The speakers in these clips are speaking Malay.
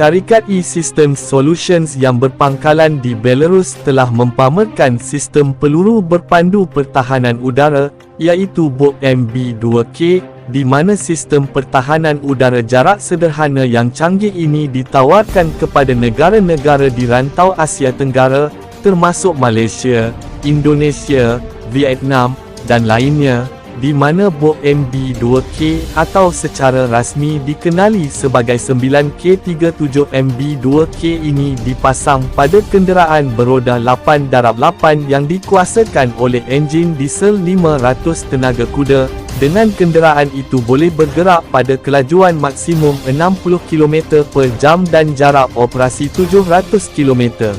Syarikat E-Systems Solutions yang berpangkalan di Belarus telah mempamerkan sistem peluru berpandu pertahanan udara iaitu BOP MB-2K di mana sistem pertahanan udara jarak sederhana yang canggih ini ditawarkan kepada negara-negara di rantau Asia Tenggara termasuk Malaysia, Indonesia, Vietnam dan lainnya di mana BOP MB2K atau secara rasmi dikenali sebagai 9K37MB2K ini dipasang pada kenderaan beroda 8 darab 8 yang dikuasakan oleh enjin diesel 500 tenaga kuda dengan kenderaan itu boleh bergerak pada kelajuan maksimum 60 km per jam dan jarak operasi 700 km.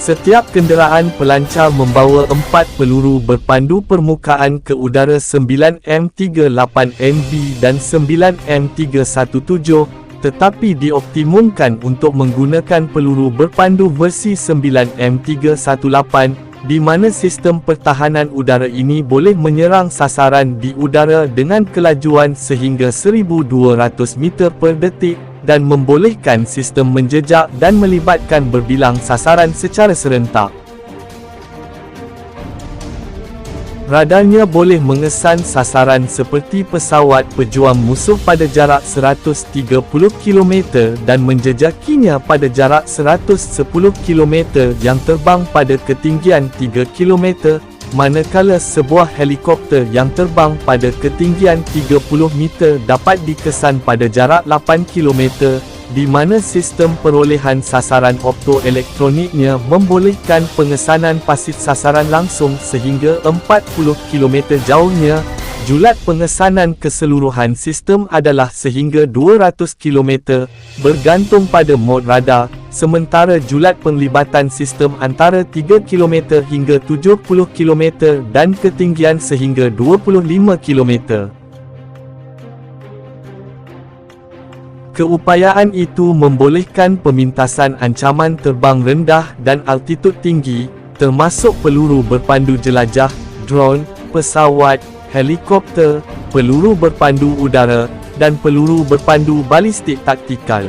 Setiap kenderaan pelancar membawa empat peluru berpandu permukaan ke udara 9M38NB dan 9M317, tetapi dioptimumkan untuk menggunakan peluru berpandu versi 9M318, di mana sistem pertahanan udara ini boleh menyerang sasaran di udara dengan kelajuan sehingga 1200 meter per detik dan membolehkan sistem menjejak dan melibatkan berbilang sasaran secara serentak. Radarnya boleh mengesan sasaran seperti pesawat pejuang musuh pada jarak 130 km dan menjejakinya pada jarak 110 km yang terbang pada ketinggian 3 km manakala sebuah helikopter yang terbang pada ketinggian 30 meter dapat dikesan pada jarak 8 km, di mana sistem perolehan sasaran optoelektroniknya membolehkan pengesanan pasit sasaran langsung sehingga 40 km jauhnya, Julat pengesanan keseluruhan sistem adalah sehingga 200 km, bergantung pada mod radar, sementara julat penglibatan sistem antara 3 km hingga 70 km dan ketinggian sehingga 25 km. Keupayaan itu membolehkan pemintasan ancaman terbang rendah dan altitud tinggi, termasuk peluru berpandu jelajah, drone, pesawat, helikopter, peluru berpandu udara, dan peluru berpandu balistik taktikal.